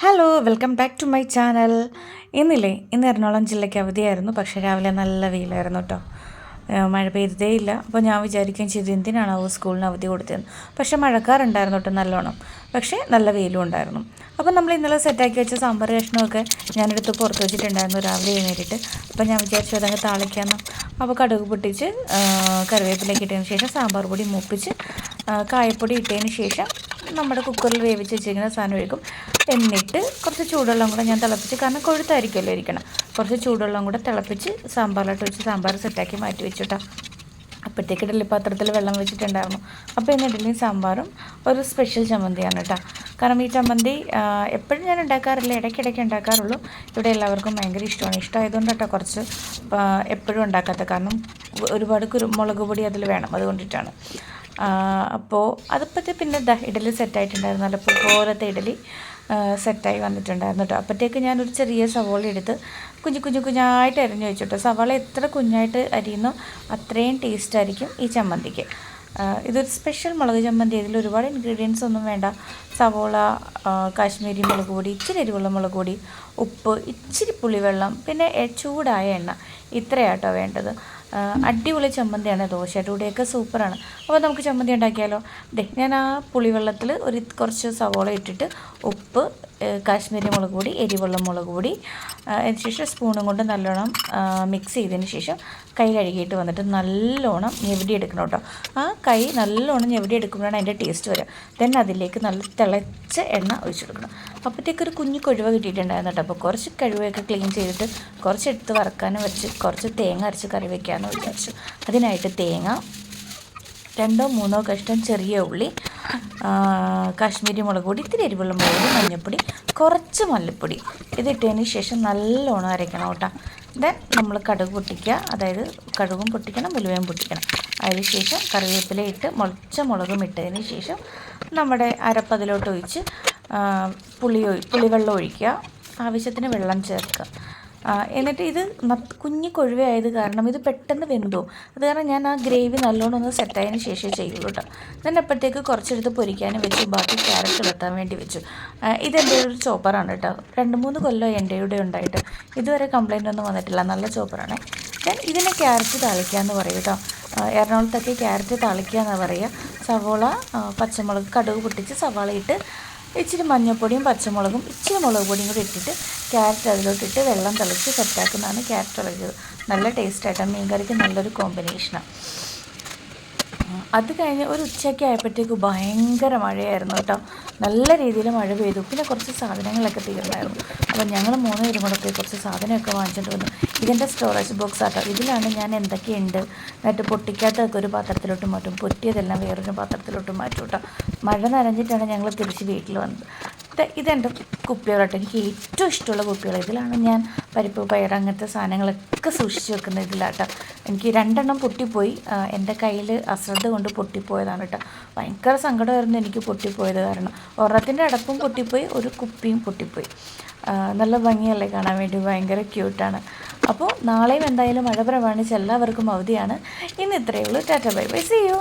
Hello welcome back to my channel ഇന്നില്ലേ ഇന്ന് എറണാകുളം ജില്ലയ്ക്ക് അവധിയായിരുന്നു പക്ഷേ രാവിലെ നല്ല വെയിലായിരുന്നു കേട്ടോ മഴ പെയ്തതേ ഇല്ല. അപ്പോൾ ഞാൻ വിചാരിക്കുകയും ചെയ്തു എന്തിനാണാവോ സ്കൂളിന് അവധി കൊടുത്തതെന്ന്. പക്ഷേ മഴക്കാറുണ്ടായിരുന്നു കേട്ടോ നല്ലോണം. പക്ഷേ നല്ല വെയിലും ഉണ്ടായിരുന്നു. അപ്പോൾ നമ്മൾ ഇന്നലെ സെറ്റാക്കി വെച്ച സാമ്പാർ കഷ്ണമൊക്കെ ഞാനെടുത്ത് പുറത്ത് വെച്ചിട്ടുണ്ടായിരുന്നു രാവിലെ എഴുന്നേറ്റിട്ട്. അപ്പോൾ ഞാൻ വിചാരിച്ചു അതങ്ങ് താളിക്കാമെന്ന് അപ്പോൾ കടുക് പൊട്ടിച്ച് കറിവേപ്പിലേക്ക് ഇട്ടതിന് ശേഷം സാമ്പാർ പൊടി മൂപ്പിച്ച് കായപ്പൊടി ഇട്ടതിന് ശേഷം നമ്മുടെ കുക്കറിൽ വേവിച്ച് വെച്ചിരിക്കുന്ന സാധനം ഒഴിക്കും. എന്നിട്ട് കുറച്ച് ചൂടുവെള്ളം കൂടെ ഞാൻ തിളപ്പിച്ച് കാരണം കൊഴുത്തായിരിക്കുമല്ലോ ഇരിക്കണം കുറച്ച് ചൂടുവെള്ളം കൂടെ തിളപ്പിച്ച് സാമ്പാറിലോട്ട് വെച്ച് സാമ്പാർ സെറ്റാക്കി മാറ്റി വെച്ചിട്ടാ. അപ്പോഴത്തേക്ക് ഇഡലി പാത്രത്തിൽ വെള്ളം വെച്ചിട്ടുണ്ടായിരുന്നു. അപ്പോൾ ഇന്ന് ഇഡലിയും സാമ്പാറും ഒരു സ്പെഷ്യൽ ചമ്മന്തിയാണ് കേട്ടോ കാരണം ഈ ചമ്മന്തി എപ്പോഴും ഞാൻ ഉണ്ടാക്കാറില്ല ഇടയ്ക്കിടയ്ക്ക് ഉണ്ടാക്കാറുള്ളൂ. ഇവിടെ എല്ലാവർക്കും ഭയങ്കര ഇഷ്ടമാണ്. ഇഷ്ടമായതുകൊണ്ട് കേട്ടോ കുറച്ച് എപ്പോഴും ഉണ്ടാക്കാത്ത. കാരണം ഒരുപാട് കുരു മുളക് പൊടി അതിൽ വേണം. അതുകൊണ്ടിട്ടാണ്. അപ്പോൾ അതിപ്പോഴത്തെ പിന്നെ ദാ ഇഡലി സെറ്റായിട്ടുണ്ടായിരുന്നു നല്ല പോലത്തെ ഇഡലി സെറ്റായി വന്നിട്ടുണ്ടായിരുന്നു കേട്ടോ. അപ്പോഴത്തേക്ക് ഞാനൊരു ചെറിയ സവോള എടുത്ത് കുഞ്ഞു കുഞ്ഞു കുഞ്ഞായിട്ട് അരിഞ്ഞു കേട്ടോ. സവാള എത്ര കുഞ്ഞായിട്ട് അരിയുന്നോ അത്രയും ടേസ്റ്റ് ആയിരിക്കും ഈ ചമ്മന്തിക്ക്. ഇതൊരു സ്പെഷ്യൽ മുളക് ചമ്മന്തി. ഇതിൽ ഒരുപാട് ഇൻഗ്രീഡിയൻസ് ഒന്നും വേണ്ട. സവോള കാശ്മീരി മുളക് പൊടി ഇച്ചിരി എരിവുള്ള മുളക് പൊടി ഉപ്പ് ഇച്ചിരി പുളിവെള്ളം പിന്നെ ചൂടായ എണ്ണ. ഇത്രയാട്ടോ വേണ്ടത്. അടിപൊളി ചമ്മന്തിയാണ് ദോശയുടെ കൂടെയൊക്കെ സൂപ്പറാണ്. അപ്പോൾ നമുക്ക് ചമ്മന്തി ഉണ്ടാക്കിയാലോ? ദേ ഞാൻ ആ പുളിവെള്ളത്തിൽ ഒരു കുറച്ച് സവോള ഇട്ടിട്ട് ഉപ്പ് കാശ്മീരി മുളക് പൊടി എരിവുള്ള മുളക് പൊടി അതിന് ശേഷം സ്പൂണും കൊണ്ട് നല്ലോണം മിക്സ് ചെയ്തതിന് ശേഷം കൈ കഴുകിയിട്ട് വന്നിട്ട് നല്ലോണം ഞെവിടി എടുക്കണം കേട്ടോ. ആ കൈ നല്ലോണം ഞെവിടി എടുക്കുമ്പോഴാണ് അതിന്റെ ടേസ്റ്റ് വരിക. ദെൻ അതിലേക്ക് നല്ല തിളച്ച എണ്ണ ഒഴിച്ചെടുക്കണം അപ്പോഴത്തേക്ക് ഒരു കുഞ്ഞു കൊഴുവ കിട്ടിയിട്ടുണ്ടായിരുന്നു കേട്ടോ. അപ്പോൾ കുറച്ച് കഴിവൊക്കെ ക്ലീൻ ചെയ്തിട്ട് കുറച്ച് എടുത്ത് വറക്കാനും വെച്ച് കുറച്ച് തേങ്ങ അരച്ച് കറി വയ്ക്കാമെന്ന് വിചാരിച്ചു. അതിനായിട്ട് തേങ്ങ രണ്ടോ മൂന്നോ കഷ്ണം ചെറിയ ഉള്ളി കാശ്മീരി മുളക് പൊടി ഇത്തിരി എരിവുള്ള മുളക് മഞ്ഞൾപ്പൊടി കുറച്ച് മല്ലിപ്പൊടി. ഇതിട്ടതിന് ശേഷം നല്ലോണം അരയ്ക്കണം കേട്ടോ. ദെൻ നമ്മൾ കടുക് പൊട്ടിക്കുക അതായത് കടുകും പൊട്ടിക്കണം ഉലുവയും പൊട്ടിക്കണം. അതിന് ശേഷം കറിവേപ്പില ഇട്ട് മുളച്ച മുളകും ഇട്ടതിന് ശേഷം നമ്മുടെ അരപ്പതിലോട്ട് ഒഴിച്ച് പുളി പുളിവെള്ളം ഒഴിക്കുക. ആവശ്യത്തിന് വെള്ളം ചേർക്കുക. എന്നിട്ട് ഇത് കുഞ്ഞു കൊഴുവയായത് കാരണം ഇത് പെട്ടെന്ന് വെന്തു. അത് കാരണം ഞാൻ ആ ഗ്രേവി നല്ലോണം ഒന്ന് സെറ്റായതിന് ശേഷമേ ചെയ്യുള്ളൂ കേട്ടോ ഞാൻ അപ്പോഴത്തേക്ക് കുറച്ചെടുത്ത് പൊരിക്കാനും വെച്ചു. ബാക്കി ക്യാരറ്റ് വെട്ടാൻ വേണ്ടി വെച്ചു. ഇതെന്റെ ഒരു ചോപ്പറാണ് കേട്ടോ രണ്ട് മൂന്ന് കൊല്ലം എന്റെ കൂടെ ഉണ്ടായിട്ട്. ഇതുവരെ കംപ്ലൈന്റ് ഒന്നും വന്നിട്ടില്ല. നല്ല ചോപ്പറാണ്. ഞാൻ ഇതിനെ ക്യാരറ്റ് തളിക്കുക എന്ന് പറയും കേട്ടോ എറണാകുളത്തൊക്കെ ക്യാരറ്റ് താളിക്കുക എന്നാണ് പറയുക സവോള പച്ചമുളക് കടുക് പൊട്ടിച്ച് സവാള ഇട്ട് ഇച്ചിരി മഞ്ഞൾപ്പൊടിയും പച്ചമുളകും ഇച്ചിരി മുളക് പൊടിയും കൂടി ഇട്ടിട്ട് ക്യാരറ്റ് അതിലോട്ടിട്ട് വെള്ളം തിളച്ച് സെറ്റാക്കുന്നതാണ് ക്യാരറ്റ് ഇളകിയത്. നല്ല ടേസ്റ്റായിട്ടാണ് മീൻ കറിക്ക് നല്ലൊരു കോമ്പിനേഷനാണ് അത് കഴിഞ്ഞ് ഒരു ഉച്ചയ്ക്ക് ആയപ്പോഴത്തേക്ക് ഭയങ്കര മഴയായിരുന്നു കേട്ടോ. നല്ല രീതിയിൽ മഴ പെയ്തു. പിന്നെ കുറച്ച് സാധനങ്ങളൊക്കെ തീർന്നായിരുന്നു. അപ്പോൾ ഞങ്ങൾ മൂന്ന് പേരും കൂടെ പോയി കുറച്ച് സാധനമൊക്കെ വാങ്ങിച്ചിട്ട് വന്നു. ഇതിന്റെ സ്റ്റോറേജ് ബോക്സ് ആട്ടോ. ഇതിലാണ് ഞാൻ എന്തൊക്കെയുണ്ട്. എന്നിട്ട് പൊട്ടിക്കാത്തതൊക്കെ ഒരു പാത്രത്തിലോട്ട് മാറ്റും. പൊട്ടിയതെല്ലാം വേറൊരു പാത്രത്തിലോട്ട് മാറ്റും കേട്ടോ. മഴ നനഞ്ഞിട്ടാണ് ഞങ്ങൾ തിരിച്ച് വീട്ടിൽ വന്നത്. ഇത് ഇതെന്റെ കുപ്പികളാട്ടോ എനിക്ക് ഏറ്റവും ഇഷ്ടമുള്ള കുപ്പികൾ ഇതിലാണ് ഞാൻ പരിപ്പ് പയർ അങ്ങനത്തെ സാധനങ്ങളൊക്കെ സൂക്ഷിച്ച് വെക്കുന്ന ഇതിലാട്ടോ എനിക്ക് രണ്ടെണ്ണം പൊട്ടിപ്പോയി. എന്റെ കയ്യിൽ അശ്രദ്ധ കൊണ്ട് പൊട്ടിപ്പോയതാണ് കേട്ടോ. ഭയങ്കര സങ്കടമായിരുന്നു എനിക്ക് പൊട്ടിപ്പോയത് കാരണം ഒരെണ്ണത്തിന്റെ അടപ്പും പൊട്ടിപ്പോയി ഒരു കുപ്പിയും പൊട്ടിപ്പോയി. നല്ല ഭംഗിയല്ലേ കാണാൻ വേണ്ടി? ഭയങ്കര ക്യൂട്ടാണ്. അപ്പോൾ നാളെയും എന്തായാലും മഴ പ്രമാണിച്ച് എല്ലാവർക്കും അവധിയാണ്. ഇന്ന് ഇത്രയേ ഉള്ളൂ. Tata bye bye. See you